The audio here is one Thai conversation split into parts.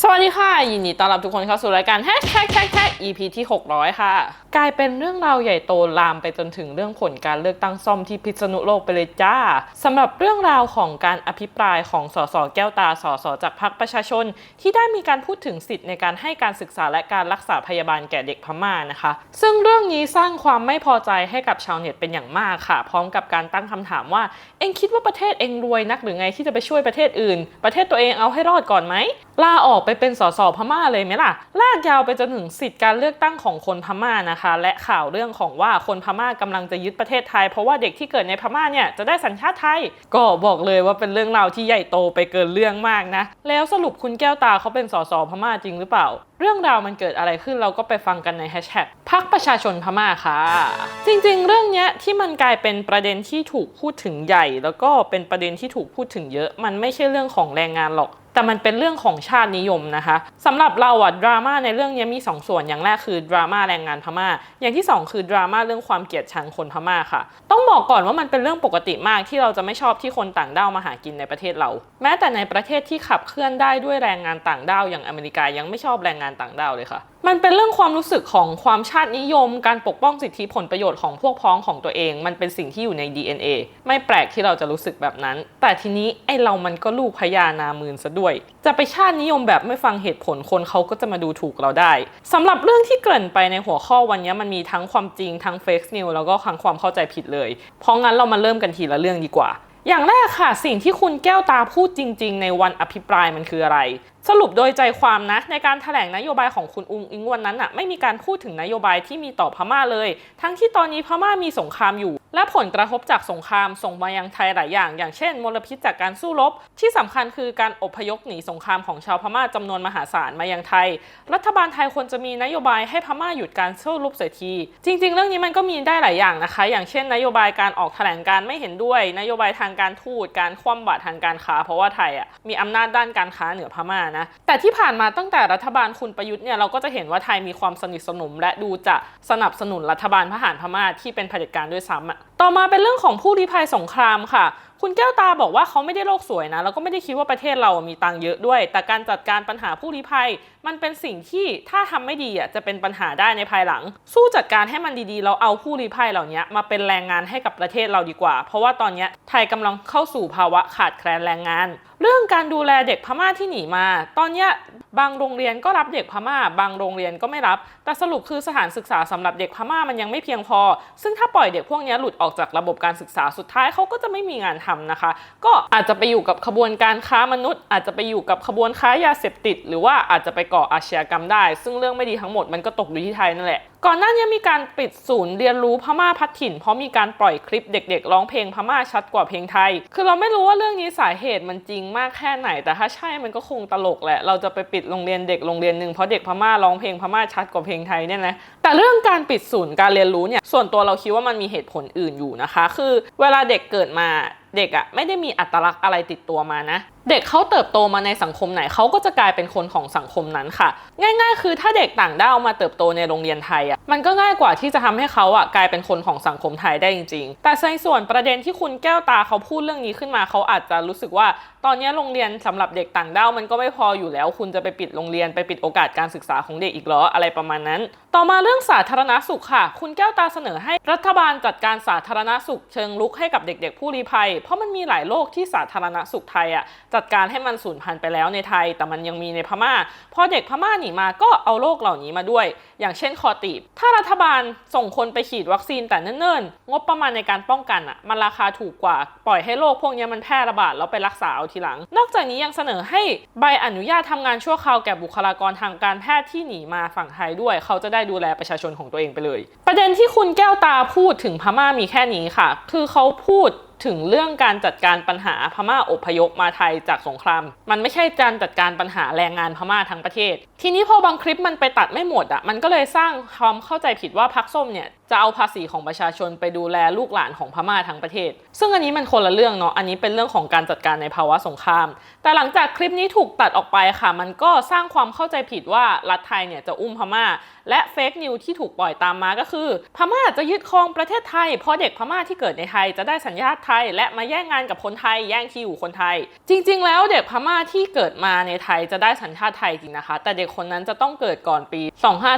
สวัสดีค่ะ ยินดีต้อนรับทุกคนเข้าสู่รายการแฮชแท็กแท็กแท็ก EP ที่ 600 ค่ะ กลายเป็นเรื่องราวใหญ่โตลามไปจนถึงเรื่องผลการเลือกตั้งซ่อมที่พิษณุโลกไปเลยจ้าสำหรับเรื่องราวของการอภิปรายของสสแก้วตาสสจากพรรคประชาชน ที่ได้มีการพูดถึงสิทธิ์ในการให้การศึกษาและการรักษาพยาบาลแก่เด็กพม่านะคะ ซึ่งเรื่องนี้สร้างความไม่พอใจให้กับชาวเน็ตเป็นอย่างมากค่ะ พร้อมกับการตั้งคำถามว่า เอ็งคิดว่าประเทศเอ็งรวยนักหรือไงที่จะไปช่วยประเทศอื่น ประเทศตัวเองเอาให้รอดก่อนไหมลาออกไปเป็นสสพม่าเลยไหมล่ะ ลากยาวไปจนถึงสิทธิการเลือกตั้งของคนพม่านะคะ และข่าวเรื่องของว่าคนพม่ากำลังจะยึดประเทศไทย เพราะว่าเด็กที่เกิดในพม่าเนี่ยจะได้สัญชาติไทย ก็บอกเลยว่าเป็นเรื่องราวที่ใหญ่โตไปเกินเรื่องมากนะ แล้วสรุปคุณแก้วตาเขาเป็นสสพม่าจริงหรือเปล่าเรื่องราวมันเกิดอะไรขึ้นเราก็ไปฟังกันในแฮชแท็กพักประชาชนพม่าค่ะ จริงๆ เรื่องนี้ที่มันกลายเป็นประเด็นที่ถูกพูดถึงใหญ่ แล้วก็เป็นประเด็นที่ถูกพูดถึงเยอะ มันไม่ใช่เรื่องของแรงงานหรอก แต่มันเป็นเรื่องของชาตินิยมนะคะสำหรับเราอะดราม่าในเรื่องนี้มี2ส่วนอย่างแรกคือดราม่าแรงงานพม่า อย่างที่ 2 คือดราม่าเรื่องความเกลียดชังคนพม่าค่ะ ต้องบอกก่อนว่ามันเป็นเรื่องปกติมากที่เราจะไม่ชอบที่คนต่างด้าวมาหากินในประเทศเรา แม้แต่ในประเทศที่ขับเคลื่อนได้ด้วยแรงงานต่างด้าวอย่างอเมริกายังไม่ชอบแรงงานต่างด้าวเลยค่ะ มันเป็นเรื่องความรู้สึกของความชาตินิยม การปกป้องสิทธิผลประโยชน์ของพวกพ้องของตัวเอง มันเป็นสิ่งที่อยู่ใน DNA ไม่แปลกที่เราจะรู้สึกแบบนั้น แต่ทีนี้ไอเรามันก็ลูกพญานามืนซะด้วย จะไปชาตินิยมแบบไม่ฟังเหตุผลคนเขาก็จะมาดูถูกเราได้สำหรับเรื่องที่เกริ่นไปในหัวข้อวันนี้มันมีทั้งความจริงทั้งเฟกซ์นิวแล้วก็ทั้งความเข้าใจผิดเลย เพราะงั้นเรามาเริ่มกันทีละเรื่องดีกว่าอย่างแรกค่ะ สิ่งที่คุณแก้วตาพูดจริง ๆ ในวันอภิปรายมันคืออะไร สรุปโดยใจความนะในการแถลงนโยบายของคุณอุงอิงวันนั้นอะไม่มีการพูดถึงนโยบายที่มีต่อพม่าเลย ทั้งที่ตอนนี้พม่ามีสงครามอยู่ และผลกระทบจากสงครามส่งมายังไทยหลายอย่าง อย่างเช่น มลพิษจากการสู้รบ ที่สำคัญคือการอพยพหนีสงครามของชาวพม่าจำนวนมหาศาลมายังไทย รัฐบาลไทยควรจะมีนโยบายให้พม่าหยุดการสู้รบเสียที จริง ๆ เรื่องนี้มันก็มีได้หลายอย่างนะคะ อย่างเช่น นโยบายการออกแถลงการไม่เห็นด้วย นโยบายทางการทูตการคว่ำบาตรทางการค้า เพราะว่าไทยอะมีอำนาจด้านการค้าเหนือพม่านะ แต่ที่ผ่านมาตั้งแต่รัฐบาลคุณประยุทธ์เนี่ยเราก็จะเห็นว่าไทยมีความสนิทสนม และดูจะสนับสนุนรัฐบาลทหารพม่าที่เป็นเผด็จการด้วยซ้ำอะต่อมาเป็นเรื่องของผู้ริภัยสงครามค่ะ คุณแก้วตาบอกว่าเขาไม่ได้โลกสวยนะ แล้วก็ไม่ได้คิดว่าประเทศเรามีตังค์เยอะด้วย แต่การจัดการปัญหาผู้ลี้ภัย มันเป็นสิ่งที่ถ้าทำไม่ดีอะจะเป็นปัญหาได้ในภายหลัง สู้จัดการให้มันดีๆ เราเอาผู้ลี้ภัยเหล่านี้มาเป็นแรงงานให้กับประเทศเราดีกว่า เพราะว่าตอนนี้ไทยกำลังเข้าสู่ภาวะขาดแคลนแรงงาน เรื่องการดูแลเด็กพม่าที่หนีมา ตอนนี้บางโรงเรียนก็รับเด็กพม่า บางโรงเรียนก็ไม่รับ แต่สรุปคือสถานศึกษาสำหรับเด็กพม่ามันยังไม่เพียงพอ ซึ่งถ้าปล่อยเด็กพวกนี้หลุดออกจากระบบการศึกษาสุดท้ายเขาก็จะไม่มีงานทำนะคะ ก็อาจจะไปอยู่กับขบวนการค้ามนุษย์ อาจจะไปอยู่กับขบวนค้ายาเสพติด หรือว่าอาจจะไปก่ออาชญากรรมได้ ซึ่งเรื่องไม่ดีทั้งหมดมันก็ตกอยู่ที่ไทยนั่นแหละก่อนหน้านี้มีการปิดศูนย์เรียนรู้พม่าพัดถิ่น เพราะมีการปล่อยคลิปเด็ก ๆ ร้องเพลงพม่าชัดกว่าเพลงไทย คือเราไม่รู้ว่าเรื่องนี้สาเหตุมันจริงมากแค่ไหน แต่ถ้าใช่มันก็คงตลกแหละ เราจะไปปิดโรงเรียนเด็กโรงเรียนหนึ่งเพราะเด็กพม่าร้องเพลงพม่าชัดกว่าเพลงไทยเนี่ยนะ แต่เรื่องการปิดศูนย์การเรียนรู้เนี่ย ส่วนตัวเราคิดว่ามันมีเหตุผลอื่นอยู่นะคะ คือเวลาเด็กเกิดมา เด็กอะไม่ได้มีอัตลักษณ์อะไรติดตัวมานะ เด็กเขาเติบโตมาในสังคมไหนเขาก็จะกลายเป็นคนของสังคมนั้นค่ะ ง่ายๆ คือถ้าเด็กต่างด้าวมาเติบโตในโรงเรียนไทยอะมันก็ง่ายกว่าที่จะทำให้เขาอะกลายเป็นคนของสังคมไทยได้จริง ๆ แต่ในส่วนประเด็นที่คุณแก้วตาเขาพูดเรื่องนี้ขึ้นมาเขาอาจจะรู้สึกว่า ตอนนี้โรงเรียนสำหรับเด็กต่างด้าวมันก็ไม่พออยู่แล้ว คุณจะไปปิดโรงเรียนไปปิดโอกาสการศึกษาของเด็กอีกเหรออะไรประมาณนั้น ต่อมาเรื่องสาธารณสุขค่ะ คุณแก้วตาเสนอให้รัฐบาลจัดการสาธารณสุขเชิงลุกให้กับเด็ก ๆ ผู้ลี้ภัย เพราะมันมีหลายโรคที่สาธารณสุขไทยอะจัดการให้มันสูญพันธุ์ไปแล้วในไทย แต่มันยังมีในพม่า พอเด็กพม่าหนีมาก็เอาโรคเหล่านี้มาด้วย อย่างเช่นคอตีบ ถ้ารัฐบาลส่งคนไปฉีดวัคซีนแต่เนิ่นๆ งบประมาณในการป้องกันอะ มันราคาถูกกว่าปล่อยให้โรคพวกนี้มันแพร่ระบาดแล้วไปรักษาเอาทีหลัง นอกจากนี้ยังเสนอให้ใบอนุญาตทำงานชั่วคราวแก่บุคลากรทางการแพทย์ที่หนีมาฝั่งไทยด้วย เขาจะได้ดูแลประชาชนของตัวเองไปเลย ประเด็นที่คุณแก้วตาพูดถึงพม่ามีแค่นี้ค่ะ คือเขาพูด ถึงเรื่องการจัดการปัญหาพม่าอพยพมาไทยจากสงคราม มันไม่ใช่การจัดการปัญหาแรงงานพม่าทั้งประเทศ ทีนี้พอบางคลิปมันไปตัดไม่หมดอะมันก็เลยสร้างความเข้าใจผิดว่าพักส้มเนี่ยจะเอาภาษีของประชาชนไปดูแลลูกหลานของพม่าทั้งประเทศ ซึ่งอันนี้มันคนละเรื่องเนาะ อันนี้เป็นเรื่องของการจัดการในภาวะสงคราม แต่หลังจากคลิปนี้ถูกตัดออกไปค่ะ มันก็สร้างความเข้าใจผิดว่ารัฐไทยเนี่ยจะอุ้มพม่า และเฟกนิวที่ถูกปล่อยตามมาก็คือ พม่าจะยึดครองประเทศไทย เพราะเด็กพม่าที่เกิดในไทยจะได้สัญชาติไทย และมาแย่งงานกับคนไทย แย่งที่อยู่คนไทย จริง ๆ แล้วเด็กพม่าที่เกิดมาในไทยจะได้สัญชาติไทยจริงนะคะ แต่เด็กคนนั้นจะต้องเกิดก่อนปี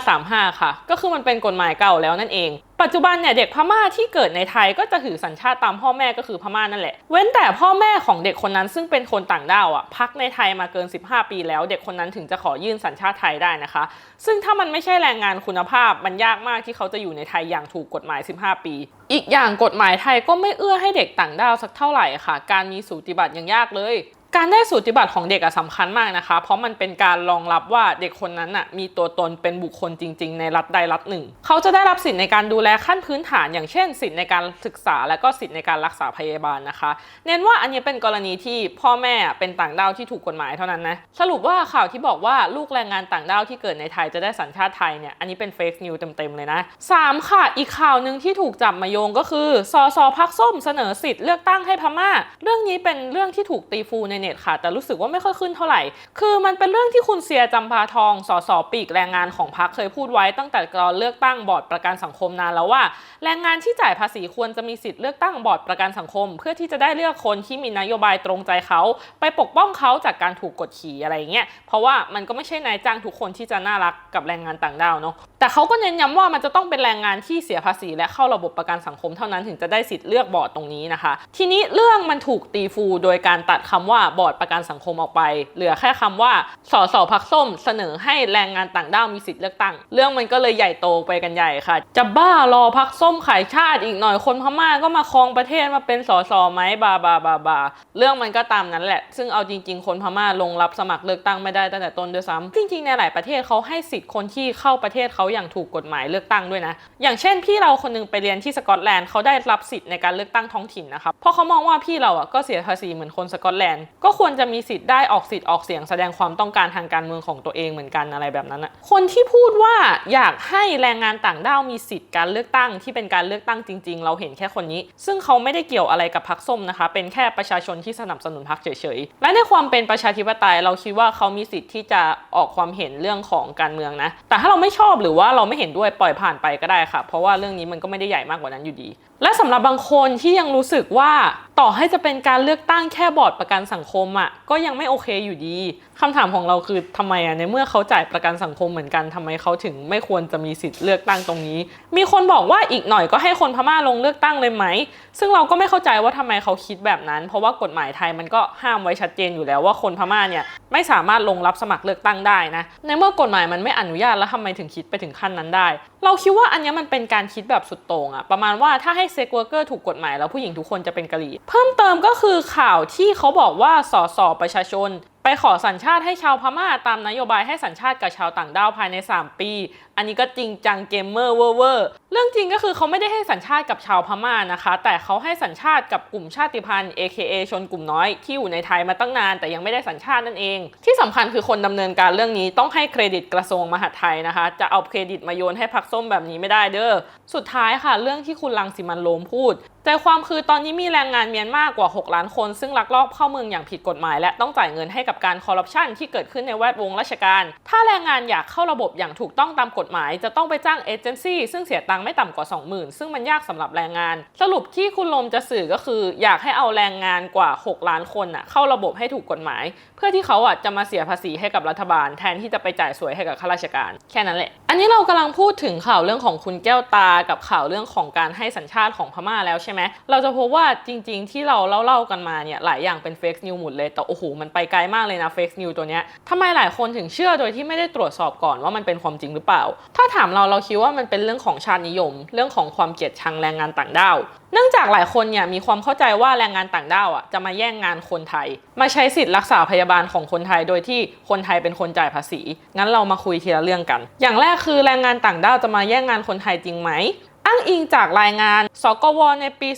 2535 ค่ะ ก็คือมันเป็นกฎหมายเก่าแล้วนั่นเองปัจจุบันเนี่ยเด็กพม่าที่เกิดในไทยก็จะถือสัญชาติตามพ่อแม่ก็คือพม่านั่นแหละ เว้นแต่พ่อแม่ของเด็กคนนั้นซึ่งเป็นคนต่างด้าวอะพักในไทยมาเกิน 15 ปีแล้ว เด็กคนนั้นถึงจะขอยื่นสัญชาติไทยได้นะคะ ซึ่งถ้ามันไม่ใช่แรงงานคุณภาพมันยากมากที่เขาจะอยู่ในไทยอย่างถูกกฎหมาย 15 ปี อีกอย่างกฎหมายไทยก็ไม่เอื้อให้เด็กต่างด้าวสักเท่าไหร่ค่ะ การมีสูติบัตรยังยากเลย การได้สูติบัตรของเด็กอะสำคัญมากนะคะ เพราะมันเป็นการรองรับว่าเด็กคนนั้นอะมีตัวตนเป็นบุคคลจริง ๆ ในรัฐใดรัฐหนึ่ง เขาจะได้รับสิทธิ์ในการดูแลขั้นพื้นฐาน อย่างเช่น สิทธิ์ในการศึกษา และก็สิทธิ์ในการรักษาพยาบาลนะคะ เน้นว่าอันนี้เป็นกรณีที่พ่อแม่เป็นต่างด้าวที่ถูกกฎหมายเท่านั้นนะสรุปว่าข่าวที่บอกว่าลูกแรงงานต่างด้าวที่เกิดในไทยจะได้สัญชาติไทยเนี่ยอันนี้เป็นเฟกนิวเต็มๆเลยนะสามค่ะ อีกข่าวหนึ่งที่ถูกจับมาโยงก็คือสสพักส้มเสนอสิทธิ์เลือกตั้งให้พม่า เรื่องนี้เป็นเรื่องที่ถูกตีฟูในเน็ตค่ะ แต่รู้สึกว่าไม่ค่อยขึ้นเท่าไหร่ คือมันเป็นเรื่องที่คุณเสียจำพาทองสสปีกแรงงานของพรรคเคยพูดไว้ตั้งแต่ตอนเลือกตั้งบอร์ดประกันสังคมนานแล้วว่า แรงงานที่จ่ายภาษีควรจะมีสิทธิ์เลือกตั้งบอร์ดประกันสังคม เพื่อที่จะได้เลือกคนที่มีนโยบายตรงใจเขาไปปกป้องเขาจากการถูกกดขี่อะไรเงี้ยเพราะว่ามันก็ไม่ใช่นายจ้างทุกคนที่จะน่ารักกับแรงงานต่างด้าวเนาะ แต่เขาก็เน้นย้ำว่ามันจะต้องเป็นแรงงานที่เสียภาษี และเข้าระบบประกันสังคมเท่านั้นถึงจะได้สิทธิ์เลือกบอร์ดตรงนี้นะคะ ทีนี้เรื่องมันถูกตีฟูโดยการตัดคำว่าบอร์ดประกันสังคมออกไป เหลือแค่คำว่าสสพักส้ม เสนอให้แรงงานต่างด้าวมีสิทธิ์เลือกตั้ง เรื่องมันก็เลยใหญ่โตไปกันใหญ่ค่ะ จะบ้ารอพักส้มขายชาติอีกหน่อยคนพม่าก็มาครองประเทศมาเป็นสสไหมบาบาบาบาเรื่องมันก็ตามนั้นแหละ ซึ่งเอาจริง ๆ คนพม่าลงรับสมัครเลือกตั้งไม่ได้ตั้งแต่ต้นด้วยซ้ำจริงๆในหลายประเทศเขาให้สิทธิ์คนที่เข้าประเทศเขาอย่างถูกกฎหมายเลือกตั้งด้วยนะ อย่างเช่น พี่เราคนหนึงไปเรียนที่สกอตแลนด์เขาได้รับสิทธิ์ในการเลือกตั้งท้องถิ่นนะครับเพราะเขามองว่าพี่เราอะก็เสียภาษีเหมือนคนสกอตแลนด์ ก็ควรจะมีสิทธิ์ได้ออกสิทธิ์ออกเสียงแสดงความต้องการทางการเมืองของตัวเองเหมือนกันอะไรแบบนั้นอะคนที่พูดว่าอยากให้แรงงานต่างด้าวมีสิทธิ์การเลือกตั้งที่เป็นการเลือกตั้งจริง ๆ เราเห็นแค่คนนี้ ซึ่งเขาไม่ได้เกี่ยวอะไรกับพรรคส้มนะคะ เป็นแค่ประชาชนที่สนับสนุนพรรคเฉยๆ และในความเป็นประชาธิปไตยเราคิดว่าเขามีสิทธิ์ที่จะออกความเห็นเรื่องของการเมืองนะ แต่ถ้าเราไม่ชอบหรือว่าว่าเราไม่เห็นด้วยปล่อยผ่านไปก็ได้ค่ะ เพราะว่าเรื่องนี้มันก็ไม่ได้ใหญ่มากกว่านั้นอยู่ดีและสำหรับบางคนที่ยังรู้สึกว่าต่อให้จะเป็นการเลือกตั้งแค่บอร์ดประกันสังคมอะก็ยังไม่โอเคอยู่ดีคำถามของเราคือทำไมอะในเมื่อเขาจ่ายประกันสังคมเหมือนกันทำไมเขาถึงไม่ควรจะมีสิทธิ์เลือกตั้งตรงนี้ มีคนบอกว่าอีกหน่อยก็ให้คนพม่าลงเลือกตั้งเลยไหม ซึ่งเราก็ไม่เข้าใจว่าทำไมเขาคิดแบบนั้น เพราะว่ากฎหมายไทยมันก็ห้ามไว้ชัดเจนอยู่แล้วว่าคนพม่าเนี่ยไม่สามารถลงรับสมัครเลือกตั้งได้นะในเมื่อกฎหมายมันไม่อนุญาตแล้วทำไมถึงคิดไปถึงขั้นนั้นได้ เราคิดว่าอันนี้มันเป็นการคิดแบบสุดโต่งอะประมาณว่าถ้าใหเซ็กเวอร์เกอร์ถูกกฎหมายแล้วผู้หญิงทุกคนจะเป็นกะหรี่ เพิ่มเติมก็คือข่าวที่เขาบอกว่าสสประชาชน ไปขอสัญชาติให้ชาวพม่าตามนโยบายให้สัญชาติกับชาวต่างด้าวภายใน 3 ปี อันนี้ก็จริงจังเกมเมอร์เวอร์เวอร์เรื่องจริงก็คือเขาไม่ได้ให้สัญชาติกับชาวพม่านะคะ แต่เขาให้สัญชาติกับกลุ่มชาติพันธุ์ AKA ชนกลุ่มน้อยที่อยู่ในไทยมาตั้งนาน แต่ยังไม่ได้สัญชาตินั่นเอง ที่สำคัญคือคนดำเนินการเรื่องนี้ต้องให้เครดิตกระทรวงมหาดไทยนะคะ จะเอาเครดิตมาโยนให้พักส้มแบบนี้ไม่ได้เด้อสุดท้ายค่ะ เรื่องที่คุณลังสิมันโรมพูด ใจความคือตอนนี้มีแรงงานเมียนมากกว่า 6 ล้านคน ซึ่งลักลอบเข้าเมืองอย่างผิดกฎหมาย และต้องจ่ายเงินให้กับการคอร์รัปชันที่เกิดขึ้นในแวดวงราชการ ถ้าแรงงานอยากเข้าระบบอย่างถูกต้องตามกฎหมาย จะต้องไปจ้างเอเจนซี่ซึ่งเสียตังค์ไม่ต่ำกว่า 20,000 ซึ่งมันยากสำหรับแรงงาน สรุปที่คุณลมจะสื่อก็คือ อยากให้เอาแรงงานกว่า 6 ล้านคนน่ะเข้าระบบให้ถูกกฎหมาย เพื่อที่เขาอะจะมาเสียภาษีให้กับรัฐบาล แทนที่จะไปจ่ายสวยให้กับข้าราชการ แค่นั้นแหละ อันนี้เรากำลังพูดถึงข่าวเรื่องของคุณแก้วตากับข่าวเรื่องของการให้สัญชาติของพม่าแล้วใช่ไหมเราจะพบว่าจริง ๆ ที่เราเล่าๆกันมาเนี่ยหลายอย่างเป็นเฟกนิวหมดเลย แต่โอ้โหมันไปไกลมากเลยนะเฟกนิวตัวเนี้ยทำไมหลายคนถึงเชื่อโดยที่ไม่ได้ตรวจสอบก่อนว่ามันเป็นความจริงหรือเปล่า ถ้าถามเราเราคิดว่ามันเป็นเรื่องของชาตินิยม เรื่องของความเกลียดชังแรงงานต่างด้าวเนื่องจากหลายคนเนี่ยมีความเข้าใจว่าแรงงานต่างด้าวอะจะมาแย่งงานคนไทย มาใช้สิทธิ์รักษาพยาบาลของคนไทยโดยที่คนไทยเป็นคนจ่ายภาษี งั้นเรามาคุยทีละเรื่องกัน อย่างแรกคือแรงงานต่างด้าวจะมาแย่งงานคนไทยจริงไหม อ้างอิงจากรายงาน สกว ในปี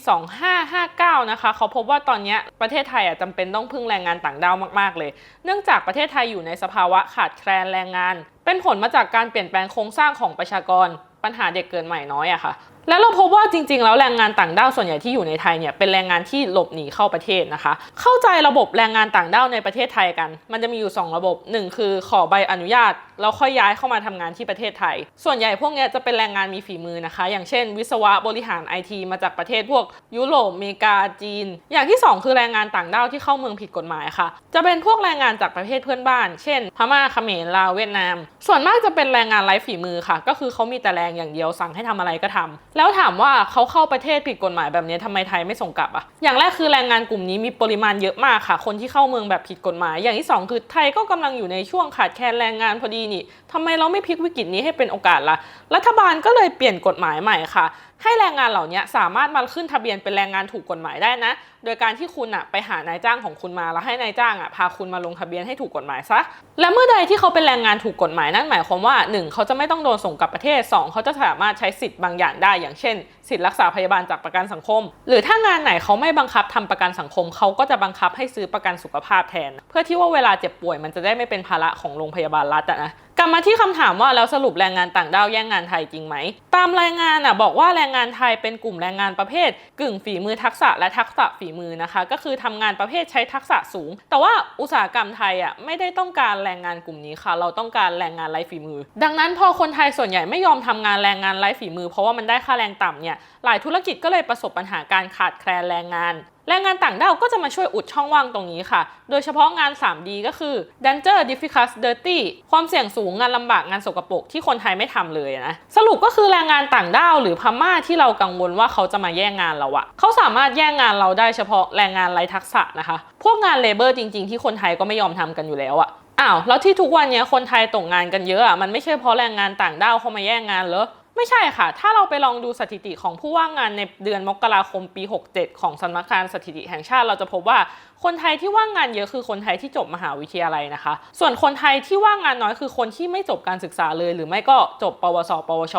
2559 นะคะ เขาพบว่าตอนนี้ประเทศไทยอะจำเป็นต้องพึ่งแรงงานต่างด้าวมาก ๆ เลย เนื่องจากประเทศไทยอยู่ในสภาวะขาดแคลนแรงงาน เป็นผลมาจากการเปลี่ยนแปลงโครงสร้างของประชากร ปัญหาเด็กเกินใหม่น้อยอะค่ะ แล้วเราพบว่าจริง ๆ แล้วแรงงานต่างด้าวส่วนใหญ่ที่อยู่ในไทยเนี่ยเป็นแรงงานที่หลบหนีเข้าประเทศนะคะ เข้าใจระบบแรงงานต่างด้าวในประเทศไทยกัน มันจะมีอยู่ 2 ระบบ 1 คือขอใบอนุญาตแล้วค่อยย้ายเข้ามาทำงานที่ประเทศไทย ส่วนใหญ่พวกเนี้ยจะเป็นแรงงานมีฝีมือนะคะ อย่างเช่น วิศวะบริหารไอทีมาจากประเทศพวกยุโรปอเมริกาจีน อย่างที่ 2 คือแรงงานต่างด้าวที่เข้าเมืองผิดกฎหมายค่ะ จะเป็นพวกแรงงานจากประเทศเพื่อนบ้าน เช่น พม่าเขมรลาวเวียดนาม ส่วนมากจะเป็นแรงงานไร้ฝีมือค่ะ ก็คือเขามีแต่แรงอย่างเดียวสั่งให้ทำอะไรก็ทำแล้วถามว่าเขาเข้าประเทศผิดกฎหมายแบบนี้ทำไมไทยไม่ส่งกลับอะอย่างแรกคือแรงงานกลุ่มนี้มีปริมาณเยอะมากค่ะ คนที่เข้าเมืองแบบผิดกฎหมาย อย่างที่สองคือไทยก็กำลังอยู่ในช่วงขาดแคลนแรงงานพอดีนี่ทำไมเราไม่พลิกวิกฤตนี้ให้เป็นโอกาสล่ะ รัฐบาลก็เลยเปลี่ยนกฎหมายใหม่ค่ะให้แรงงานเหล่านี้สามารถมาขึ้นทะเบียนเป็นแรงงานถูกกฎหมายได้นะ โดยการที่คุณอะไปหานายจ้างของคุณมาแล้วให้นายจ้างอะพาคุณมาลงทะเบียนให้ถูกกฎหมายซะ และเมื่อใดที่เขาเป็นแรงงานถูกกฎหมายนั่นหมายความว่า 1. เขาจะไม่ต้องโดนส่งกลับประเทศ 2. เขาจะสามารถใช้สิทธิ์บางอย่างได้ อย่างเช่น สิทธิ์รักษาพยาบาลจากประกันสังคม หรือถ้างานไหนเขาไม่บังคับทำประกันสังคม เขาก็จะบังคับให้ซื้อประกันสุขภาพแทน เพื่อที่ว่าเวลาเจ็บป่วยมันจะได้ไม่เป็นภาระของโรงพยาบาลรัฐนะ กลับมาที่คำถามว่าแล้วสรุปแรงงานต่างด้าวแย่งงานไทยจริงไหม ตามรายงานอะบอกว่าแรงงานไทยเป็นกลุ่มแรงงานประเภท กึ่งฝีมือทักษะและทักษะฝีมือนะคะ ก็คือทำงานประเภทใช้ทักษะสูง แต่ว่าอุตสาหกรรมไทยอะไม่ได้ต้องการแรงงานกลุ่มนี้ค่ะ เราต้องการแรงงานไร้ฝีมือ ดังนั้นพอคนไทยส่วนใหญ่ไม่ยอมทำงานแรงงานไร้ฝีมือ เพราะว่ามันได้ค่าแรงต่ำเนี่ยหลายธุรกิจก็เลยประสบปัญหาการขาดแคลนแรงงาน แรงงานต่างด้าวก็จะมาช่วยอุดช่องว่างตรงนี้ค่ะ โดยเฉพาะงาน 3D ก็คือ danger difficult dirty ความเสี่ยงสูงงานลำบากงานสกปรกที่คนไทยไม่ทำเลยนะ สรุปก็คือแรงงานต่างด้าวหรือพม่าที่เรากังวลว่าเขาจะมาแย่งงานเราอะเขาสามารถแย่งงานเราได้เฉพาะแรงงานไร้ทักษะนะคะ พวกงานเลเบอร์จริง ๆ ที่คนไทยก็ไม่ยอมทำกันอยู่แล้วอะอ้าวแล้วที่ทุกวันนี้คนไทยตกงานกันเยอะอะมันไม่ใช่เพราะแรงงานต่างด้าวเข้ามาแย่งงานเหรอ ไม่ใช่ค่ะ ถ้าเราไปลองดูสถิติของผู้ว่างงานในเดือนมกราคมปี 67 ของสำนักงานสถิติแห่งชาติ เราจะพบว่าคนไทยที่ว่างงานเยอะคือคนไทยที่จบมหาวิทยาลัยนะคะ ส่วนคนไทยที่ว่างงานน้อยคือคนที่ไม่จบการศึกษาเลย หรือไม่ก็จบปวส ปวช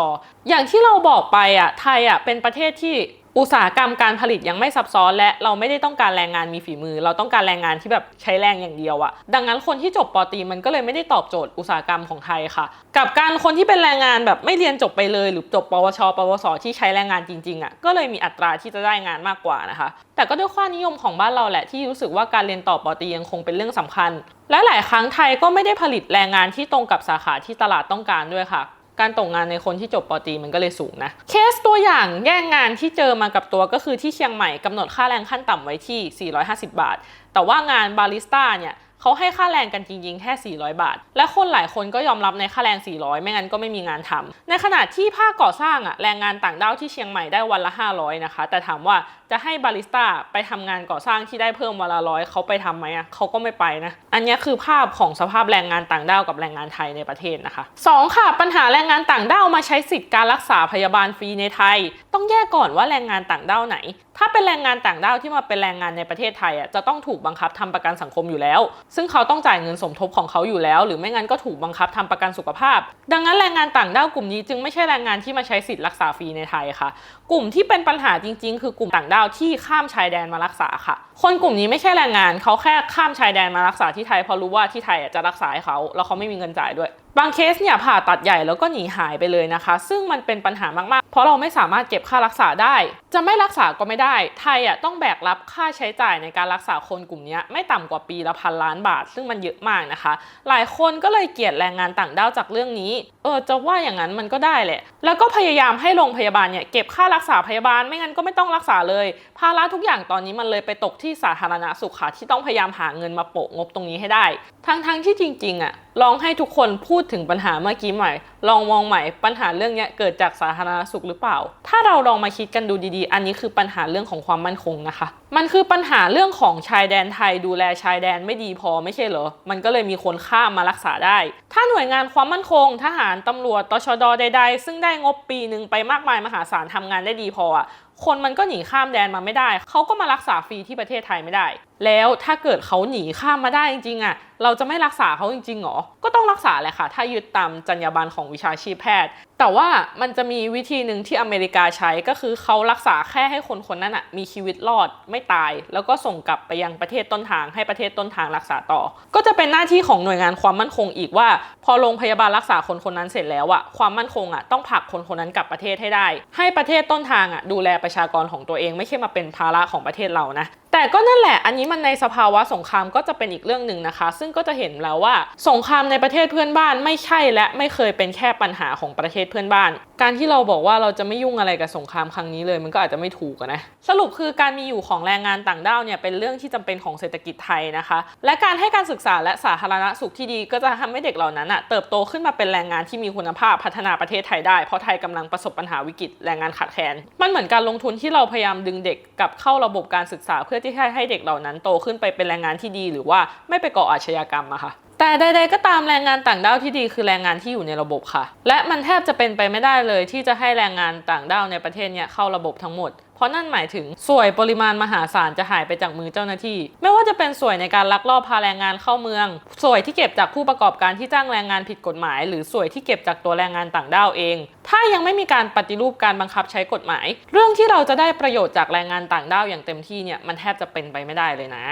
อย่างที่เราบอกไปอะไทยอะเป็นประเทศที่ อุตสาหกรรมการผลิตยังไม่ซับซ้อนและเราไม่ได้ต้องการแรงงานมีฝีมือ เราต้องการแรงงานที่แบบใช้แรงอย่างเดียวอะดังนั้นคนที่จบปอตีมันก็เลยไม่ได้ตอบโจทย์อุตสาหกรรมของไทยค่ะ กับการคนที่เป็นแรงงานแบบไม่เรียนจบไปเลย หรือจบปวช ปวส ที่ใช้แรงงานจริงๆอะก็เลยมีอัตราที่จะได้งานมากกว่านะคะ แต่ก็ด้วยความนิยมของบ้านเราแหละที่รู้สึกว่าการเรียนต่อปอตียังคงเป็นเรื่องสำคัญ และหลายครั้งไทยก็ไม่ได้ผลิตแรงงานที่ตรงกับสาขาที่ตลาดต้องการด้วยค่ะ การตกงานในคนที่จบปตรีมันก็เลยสูงนะ เคสตัวอย่างแย่งงานที่เจอมากับตัวก็คือที่เชียงใหม่กำหนดค่าแรงขั้นต่ำไว้ที่ 450 บาท แต่ว่างานบาริสต้าเนี่ย เขาให้ค่าแรงกันจริงๆ แค่ 400 บาท และคนหลายคนก็ยอมรับในค่าแรง 400 ไม่งั้นก็ไม่มีงานทำในขณะที่ภาคก่อสร้างอะแรงงานต่างด้าวที่เชียงใหม่ได้วันละ 500 นะคะ แต่ถามว่าจะให้บาริสต้าไปทำงานก่อสร้างที่ได้เพิ่มวันละร้อยเขาไปทำไหมอะเขาก็ไม่ไปนะ อันนี้คือภาพของสภาพแรงงานต่างด้าวกับแรงงานไทยในประเทศนะคะ 2 ค่ะ ปัญหาแรงงานต่างด้าวมาใช้สิทธิ์การรักษาพยาบาลฟรีในไทย ต้องแยกก่อนว่าแรงงานต่างด้าวไหน ถ้าเป็นแรงงานต่างด้าวที่มาเป็นแรงงานในประเทศไทยอะจะต้องถูกบังคับทำประกันสังคมอยู่แล้วซึ่งเขาต้องจ่ายเงินสมทบของเขาอยู่แล้ว หรือไม่งั้นก็ถูกบังคับทำประกันสุขภาพ ดังนั้นแรงงานต่างด้าวกลุ่มนี้จึงไม่ใช่แรงงานที่มาใช้สิทธิ์รักษาฟรีในไทยค่ะ กลุ่มที่เป็นปัญหาจริง ๆ คือกลุ่มต่างด้าวที่ข้ามชายแดนมารักษาค่ะ คนกลุ่มนี้ไม่ใช่แรงงานเขาแค่ข้ามชายแดนมารักษาที่ไทยเพราะรู้ว่าที่ไทยจะรักษาให้เขาแล้วเขาไม่มีเงินจ่ายด้วยบางเคสเนี่ยผ่าตัดใหญ่แล้วก็หนีหายไปเลยนะคะ ซึ่งมันเป็นปัญหามากๆ เพราะเราไม่สามารถเก็บค่ารักษาได้ จะไม่รักษาก็ไม่ได้ ไทยอะต้องแบกรับค่าใช้จ่ายในการรักษาคนกลุ่มนี้ไม่ต่ำกว่าปีละพันล้านบาท ซึ่งมันเยอะมากนะคะ หลายคนก็เลยเกลียดแรงงานต่างด้าวจากเรื่องนี้ เออจะว่าอย่างนั้นมันก็ได้แหละ แล้วก็พยายามให้โรงพยาบาลเนี่ยเก็บค่ารักษาพยาบาลไม่งั้นก็ไม่ต้องรักษาเลยภาระทุกอย่างตอนนี้มันเลยไปตกที่สาธารณสุขค่ะที่ต้องพยายามหาเงินมาโปะงบตรงนี้ให้ได้ ทั้งๆที่จริงๆอะลองให้ทุกคนพูดถึงปัญหาเมื่อกี้ใหม่ลองมองใหม่ปัญหาเรื่องนี้เกิดจากสาธารณสุขหรือเปล่า ถ้าเราลองมาคิดกันดูดีๆ อันนี้คือปัญหาเรื่องของความมั่นคงนะคะ มันคือปัญหาเรื่องของชายแดนไทยดูแลชายแดนไม่ดีพอไม่ใช่เหรอ มันก็เลยมีคนข้ามมารักษาได้ ถ้าหน่วยงานความมั่นคง ทหารตำรวจตชดใด ๆ ซึ่งได้งบปีหนึ่งไปมากมายมหาศาลทำงานได้ดีพออะคนมันก็หนีข้ามแดนมาไม่ได้ เขาก็มารักษาฟรีที่ประเทศไทยไม่ได้ แล้วถ้าเกิดเขาหนีข้ามมาได้จริงๆอะเราจะไม่รักษาเขาจริงๆหรอ ก็ต้องรักษาแหละค่ะ ถ้ายึดตามจรรยาบรรณของวิชาชีพแพทย์แต่ว่ามันจะมีวิธีหนึ่งที่อเมริกาใช้ก็คือเขารักษาแค่ให้คนคนนั้นอะมีชีวิตรอดไม่ตาย แล้วก็ส่งกลับไปยังประเทศต้นทางให้ประเทศต้นทางรักษาต่อ ก็จะเป็นหน้าที่ของหน่วยงานความมั่นคงอีกว่า พอโรงพยาบาลรักษาคนคนนั้นเสร็จแล้วอะความมั่นคงอะต้องผลักคนคนนั้นกลับประเทศให้ได้ ให้ประเทศต้นทางอะดูแลประชากรของตัวเองไม่ใช่มาเป็นภาระของประเทศเรานะแต่ก็นั่นแหละ อันนี้มันในสภาวะสงครามก็จะเป็นอีกเรื่องหนึ่งนะคะ ซึ่งก็จะเห็นแล้วว่า สงครามในประเทศเพื่อนบ้านไม่ใช่และไม่เคยเป็นแค่ปัญหาของประเทศเพื่อนบ้าน การที่เราบอกว่าเราจะไม่ยุ่งอะไรกับสงครามครั้งนี้เลยมันก็อาจจะไม่ถูกนะสรุปคือการมีอยู่ของแรงงานต่างด้าวเนี่ยเป็นเรื่องที่จำเป็นของเศรษฐกิจไทยนะคะ และการให้การศึกษาและสาธารณสุขที่ดีก็จะทำให้เด็กเหล่านั้นอะเติบโตขึ้นมาเป็นแรงงานที่มีคุณภาพพัฒนาประเทศไทยได้เพราะไทยกำลังประสบปัญหาวิกฤตแรงงานขาดแคลนมันเหมือนการลงทุนที่เราพยายามดึงเด็กกลับเข้าระบบการศึกษา เพื่อที่ให้ให้เด็กเหล่านั้นโตขึ้นไปเป็นแรงงานที่ดี หรือว่าไม่ไปก่ออาชญากรรมอะค่ะ แต่ใดๆก็ตามแรงงานต่างด้าวที่ดีคือแรงงานที่อยู่ในระบบค่ะ และมันแทบจะเป็นไปไม่ได้เลยที่จะให้แรงงานต่างด้าวในประเทศเนี้ยเข้าระบบทั้งหมด เพราะนั่นหมายถึงสวยปริมาณมหาศาลจะหายไปจากมือเจ้าหน้าที่ ไม่ว่าจะเป็นสวยในการลักลอบพาแรงงานเข้าเมือง สวยที่เก็บจากผู้ประกอบการที่จ้างแรงงานผิดกฎหมาย หรือสวยที่เก็บจากตัวแรงงานต่างด้าวเอง ถ้ายังไม่มีการปฏิรูปการบังคับใช้กฎหมาย เรื่องที่เราจะได้ประโยชน์จากแรงงานต่างด้าวอย่างเต็มที่เนี่ยมันแทบจะเป็นไปไม่ได้เลยนะ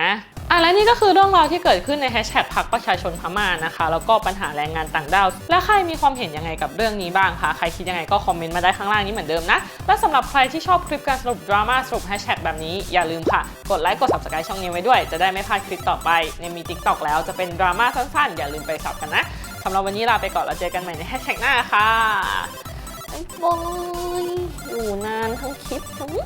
อะและนี่ก็คือเรื่องราวที่เกิดขึ้นในแฮชแท็กพักประชาชนพม่านะคะ แล้วก็ปัญหาแรงงานต่างด้าว และใครมีความเห็นยังไงกับเรื่องนี้บ้างคะใครคิดยังไงก็คอมเมนต์มาได้ข้างล่างนี้เหมือนเดิมนะและสำหรับใครที่ชอบคลิปการสรุปดราม่าสรุปแฮชแท็กแบบนี้อย่าลืมค่ะ กดไลค์กด subscribe ช่องนี้ไว้ด้วย จะได้ไม่พลาดคลิปต่อไปในมี TikTok แล้วจะเป็นดราม่าสั้นๆ อย่าลืมไปสับกันนะสำหรับวันนี้ลาไปก่อนแล้วเจอกันใหม่ในแฮชแท็กหน้าค่ะบ๊ายบอยอยู่นานทั้งคลิปทุก